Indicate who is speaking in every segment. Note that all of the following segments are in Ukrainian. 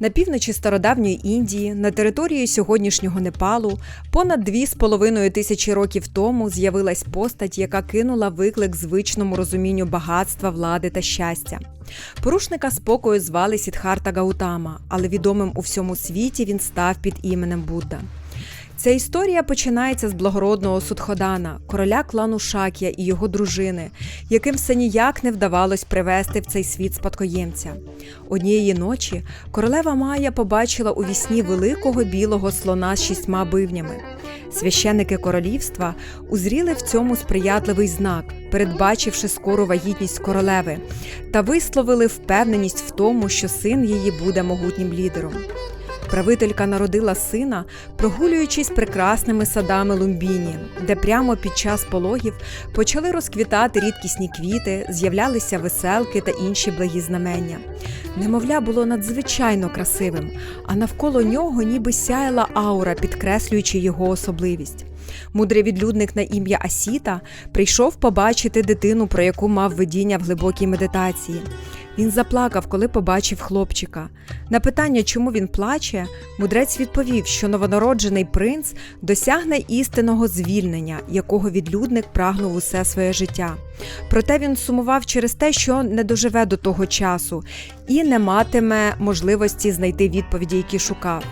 Speaker 1: На півночі стародавньої Індії, на території сьогоднішнього Непалу, понад дві з половиною тисячі років тому з'явилась постать, яка кинула виклик звичному розумінню багатства, влади та щастя. Порушника спокою звали Сідхарта Гаутама, але відомим у всьому світі він став під іменем Будда. Ця історія починається з благородного Судходана, короля клану Шакія і його дружини, яким все ніяк не вдавалось привести в цей світ спадкоємця. Однієї ночі королева Майя побачила у вісні великого білого слона з шістьма бивнями. Священники королівства узріли в цьому сприятливий знак, передбачивши скору вагітність королеви, та висловили впевненість в тому, що син її буде могутнім лідером. Правителька народила сина, прогулюючись прекрасними садами Лумбіні, де прямо під час пологів почали розквітати рідкісні квіти, з'являлися веселки та інші благі знамення. Немовля було надзвичайно красивим, а навколо нього ніби сяяла аура, підкреслюючи його особливість. Мудрий відлюдник на ім'я Асіта прийшов побачити дитину, про яку мав видіння в глибокій медитації. Він заплакав, коли побачив хлопчика. На питання, чому він плаче, мудрець відповів, що новонароджений принц досягне істинного звільнення, якого відлюдник прагнув усе своє життя. Проте він сумував через те, що не доживе до того часу і не матиме можливості знайти відповіді, які шукав.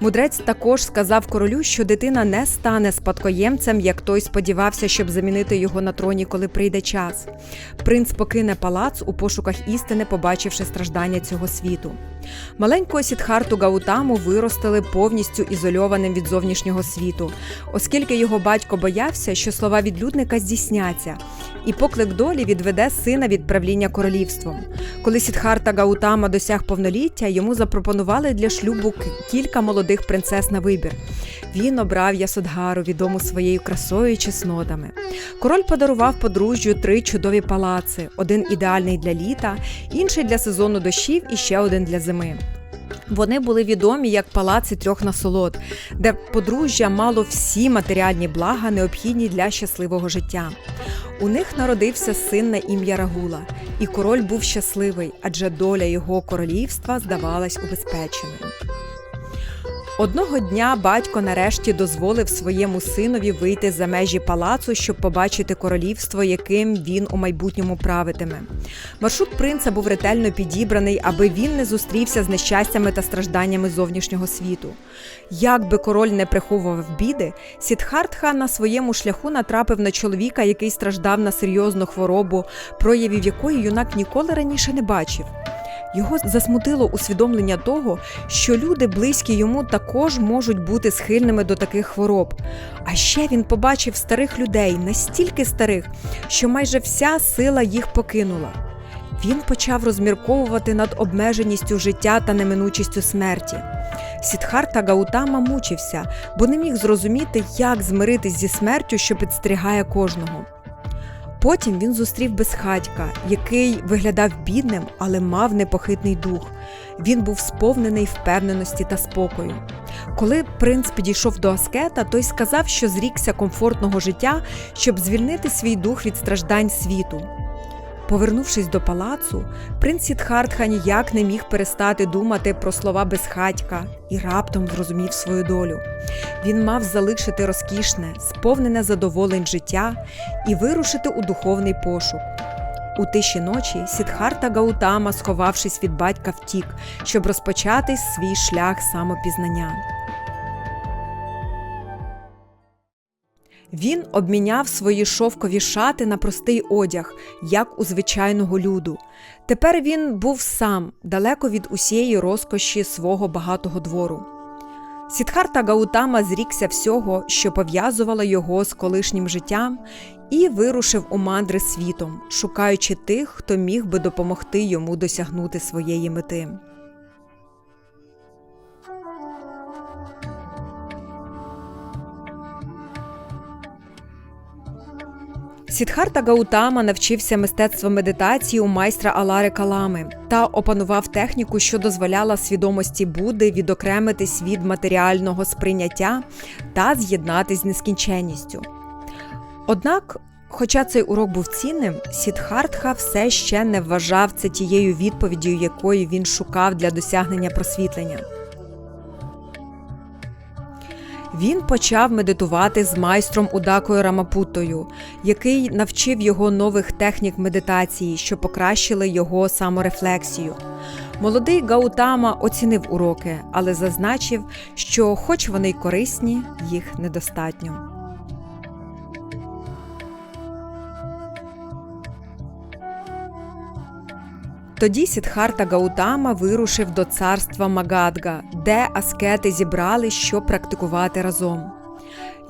Speaker 1: Мудрець також сказав королю, що дитина не стане спадкоємцем, як той сподівався, щоб замінити його на троні, коли прийде час. Принц покине палац у пошуках істини, побачивши страждання цього світу. Маленького Сідхарту Гаутаму виростили повністю ізольованим від зовнішнього світу, оскільки його батько боявся, що слова відлюдника здійсняться, і поклик долі відведе сина від правління королівством. Коли Сідхарта Гаутама досяг повноліття, йому запропонували для шлюбу кілька молодих принцес на вибір. Він обрав Ясодгару, відому своєю красою і чеснотами. Король подарував подружжю три чудові палаци: один ідеальний для літа, інший для сезону дощів і ще один для зими. Вони були відомі як палаци трьох насолод, де подружжя мало всі матеріальні блага, необхідні для щасливого життя. У них народився син на ім'я Рагула, і король був щасливий, адже доля його королівства здавалась убезпеченою. Одного дня батько нарешті дозволив своєму синові вийти за межі палацу, щоб побачити королівство, яким він у майбутньому правитиме. Маршрут принца був ретельно підібраний, аби він не зустрівся з нещастями та стражданнями зовнішнього світу. Як би король не приховував біди, Сідхартха на своєму шляху натрапив на чоловіка, який страждав на серйозну хворобу, проявів якої юнак ніколи раніше не бачив. Його засмутило усвідомлення того, що люди, близькі йому, також можуть бути схильними до таких хвороб. А ще він побачив старих людей, настільки старих, що майже вся сила їх покинула. Він почав розмірковувати над обмеженістю життя та неминучістю смерті. Сідхарта Гаутама мучився, бо не міг зрозуміти, як змиритись зі смертю, що підстерігає кожного. Потім він зустрів безхатька, який виглядав бідним, але мав непохитний дух. Він був сповнений впевненості та спокою. Коли принц підійшов до аскета, той сказав, що зрікся комфортного життя, щоб звільнити свій дух від страждань світу. Повернувшись до палацу, принц Сідхартха ніяк не міг перестати думати про слова безхатька і раптом зрозумів свою долю. Він мав залишити розкішне, сповнене задоволень життя і вирушити у духовний пошук. У тиші ночі Сідхарта Гаутама, сховавшись від батька, втік, щоб розпочати свій шлях самопізнання. Він обміняв свої шовкові шати на простий одяг, як у звичайного люду. Тепер він був сам, далеко від усієї розкоші свого багатого двору. Сідхарта Гаутама зрікся всього, що пов'язувало його з колишнім життям, і вирушив у мандри світом, шукаючи тих, хто міг би допомогти йому досягнути своєї мети. Сідхарта Гаутама навчився мистецтву медитації у майстра Алари Калами та опанував техніку, що дозволяла свідомості Будди відокремитись від матеріального сприйняття та з'єднатись з нескінченністю. Однак, Хоча цей урок був цінним, Сідхартха все ще не вважав це тією відповіддю, якої він шукав для досягнення просвітлення. Він почав медитувати з майстром Удакою Рамапутою, який навчив його нових технік медитації, що покращили його саморефлексію. Молодий Гаутама оцінив уроки, але зазначив, що, хоч вони й корисні, їх недостатньо. Тоді Сідхарта Гаутама вирушив до царства Магадга, де аскети зібрали, щоб практикувати разом.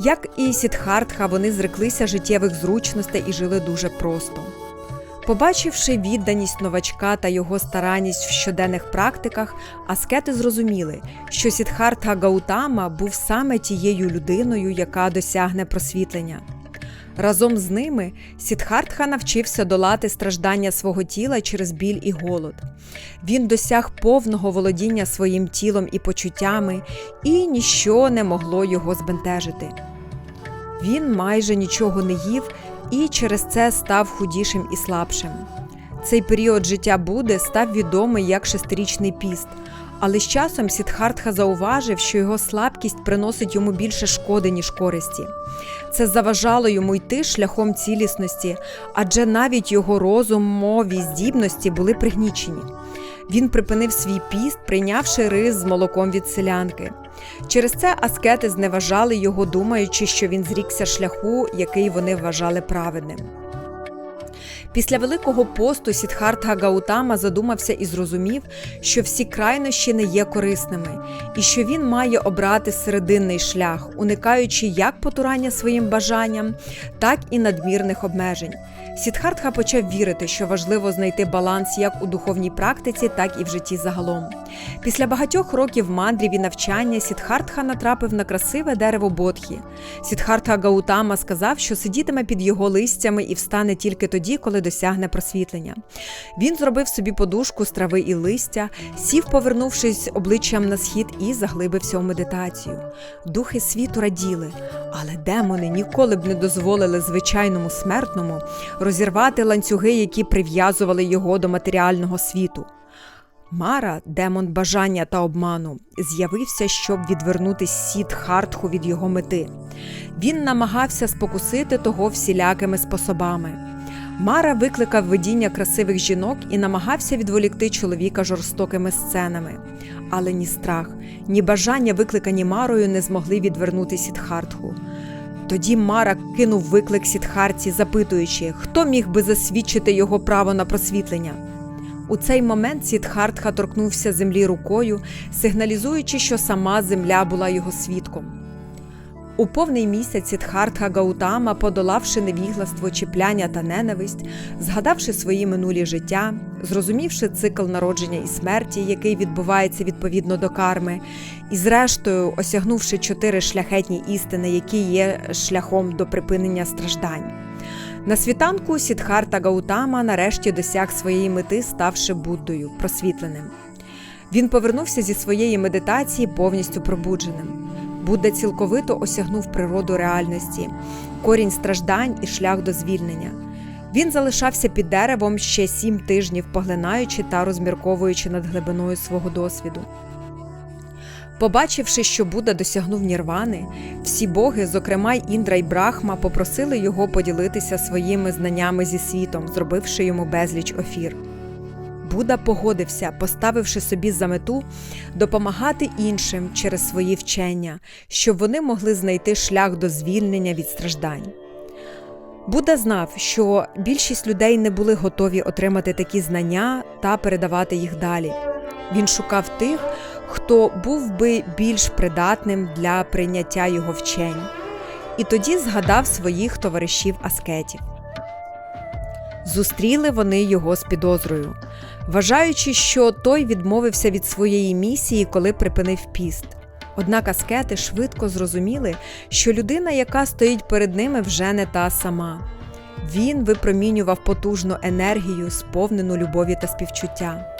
Speaker 1: Як і Сідхартха, вони зреклися життєвих зручностей і жили дуже просто. Побачивши відданість новачка та його старанність в щоденних практиках, аскети зрозуміли, що Сідхартха Гаутама був саме тією людиною, яка досягне просвітлення. Разом з ними Сідхартха навчився долати страждання свого тіла через біль і голод. Він досяг повного володіння своїм тілом і почуттями, і ніщо не могло його збентежити. Він майже нічого не їв і через це став худішим і слабшим. Цей період життя Буди став відомий як шестирічний піст. Але з часом Сідхартха зауважив, що його слабкість приносить йому більше шкоди, ніж користі. Це заважало йому йти шляхом цілісності, адже навіть його розум, мові, здібності були пригнічені. Він припинив свій піст, прийнявши рис з молоком від селянки. Через це аскети зневажали його, думаючи, що він зрікся шляху, який вони вважали праведним. Після Великого посту Сідхартха Гаутама задумався і зрозумів, що всі крайнощі не є корисними, і що він має обрати серединний шлях, уникаючи як потурання своїм бажанням, так і надмірних обмежень. Сідхартха почав вірити, що важливо знайти баланс як у духовній практиці, так і в житті загалом. Після багатьох років мандрів і навчання Сідхартха натрапив на красиве дерево Бодхі. Сідхартха Гаутама сказав, що сидітиме під його листями і встане тільки тоді, коли досягне просвітлення. Він зробив собі подушку з трави і листя, сів, повернувшись обличчям на схід, і заглибився у медитацію. Духи світу раділи, але демони ніколи б не дозволили звичайному смертному розірвати ланцюги, які прив'язували його до матеріального світу. Мара, демон бажання та обману, з'явився, щоб відвернути сід Хартху від його мети. Він намагався спокусити того всілякими способами. Мара викликав видіння красивих жінок і намагався відволікти чоловіка жорстокими сценами. Але ні страх, ні бажання, викликані Марою, не змогли відвернути Сідхартху. Тоді Мара кинув виклик Сідхарці, запитуючи, хто міг би засвідчити його право на просвітлення. У цей момент Сідхартха торкнувся землі рукою, сигналізуючи, що сама земля була його свідком. У повний місяць Сідхартха Гаутама, подолавши невігластво, чіпляння та ненависть, згадавши свої минулі життя, зрозумівши цикл народження і смерті, який відбувається відповідно до карми, і, зрештою, осягнувши чотири шляхетні істини, які є шляхом до припинення страждань. На світанку Сідхарта Гаутама нарешті досяг своєї мети, ставши Буддою, просвітленим. Він повернувся зі своєї медитації повністю пробудженим. Будда цілковито осягнув природу реальності, корінь страждань і шлях до звільнення. Він залишався під деревом ще сім тижнів, поглинаючи та розмірковуючи над глибиною свого досвіду. Побачивши, що Будда досягнув нірвани, всі боги, зокрема й Індра й Брахма, попросили його поділитися своїми знаннями зі світом, зробивши йому безліч офір. Будда погодився, поставивши собі за мету допомагати іншим через свої вчення, щоб вони могли знайти шлях до звільнення від страждань. Будда знав, що більшість людей не були готові отримати такі знання та передавати їх далі. Він шукав тих, хто був би більш придатним для прийняття його вчень, і тоді згадав своїх товаришів аскетів. Зустріли вони його з підозрою, вважаючи, що той відмовився від своєї місії, коли припинив піст. Однак аскети швидко зрозуміли, що людина, яка стоїть перед ними, вже не та сама. Він випромінював потужну енергію, сповнену любові та співчуття.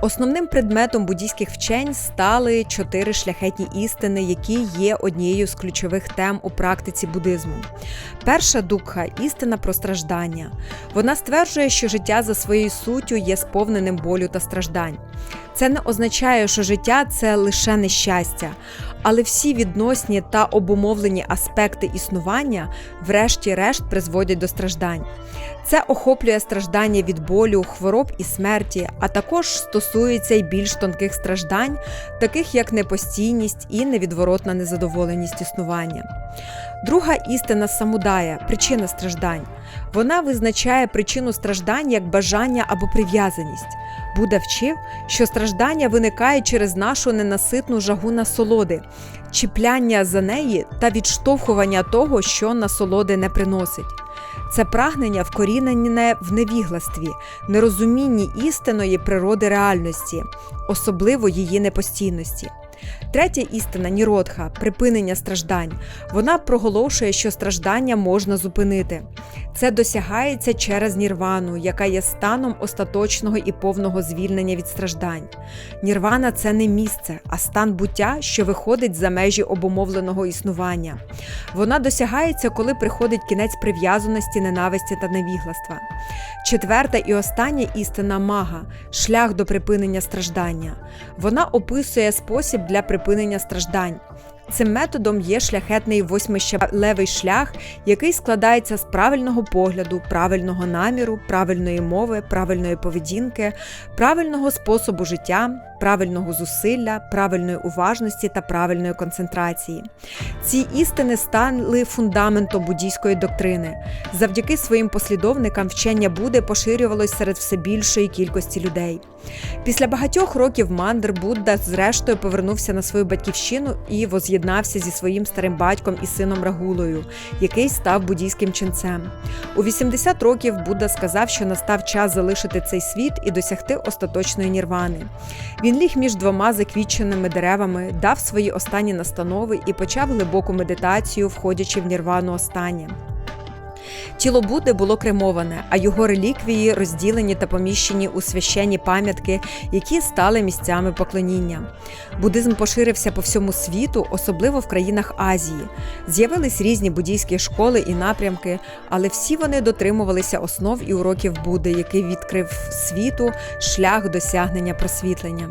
Speaker 1: Основним предметом буддійських вчень стали чотири шляхетні істини, які є однією з ключових тем у практиці буддизму. Перша дукха істина про страждання. Вона стверджує, що життя за своєю суттю є сповненим болю та страждань. Це не означає, що життя це лише нещастя, але всі відносні та обумовлені аспекти існування, врешті-решт, призводять до страждань. Це охоплює страждання від болю, хвороб і смерті, а також стосується й більш тонких страждань, таких як непостійність і невідворотна незадоволеність існування. Друга істина самудая причина страждань. Вона визначає причину страждань як бажання або прив'язаність. Будда вчив, що страждання виникає через нашу ненаситну жагу насолоди, чіпляння за неї та відштовхування того, що насолоди не приносить. Це прагнення вкорінене в невігластві, нерозумінні істинної природи реальності, особливо її непостійності. Третя істина ніродха припинення страждань. Вона проголошує, що страждання можна зупинити. Це досягається через нірвану, яка є станом остаточного і повного звільнення від страждань. Нірвана це не місце, а стан буття, що виходить за межі обумовленого існування. Вона досягається, коли приходить кінець прив'язаності, ненависті та невігластва. Четверта і остання істина мага шлях до припинення страждання. Вона описує спосіб для припинення страждань. Цим методом є шляхетний восьмищалевий шлях, який складається з правильного погляду, правильного наміру, правильної мови, правильної поведінки, правильного способу життя, правильного зусилля, правильної уважності та правильної концентрації. Ці істини стали фундаментом буддійської доктрини. Завдяки своїм послідовникам вчення Будди поширювалось серед все більшої кількості людей. Після багатьох років мандр Будда зрештою повернувся на свою батьківщину і воз'єднався зі своїм старим батьком і сином Рагулою, який став буддійським ченцем. У 80 років Будда сказав, що настав час залишити цей світ і досягти остаточної нірвани. Він ліг між двома заквіченими деревами, дав свої останні настанови і почав глибоку медитацію, входячи в нірвану останнє. Тіло Будди було кремоване, а його реліквії розділені та поміщені у священні пам'ятки, які стали місцями поклоніння. Буддизм поширився по всьому світу, особливо в країнах Азії. З'явились різні буддійські школи і напрямки, але всі вони дотримувалися основ і уроків Будди, який відкрив світу шлях досягнення просвітлення.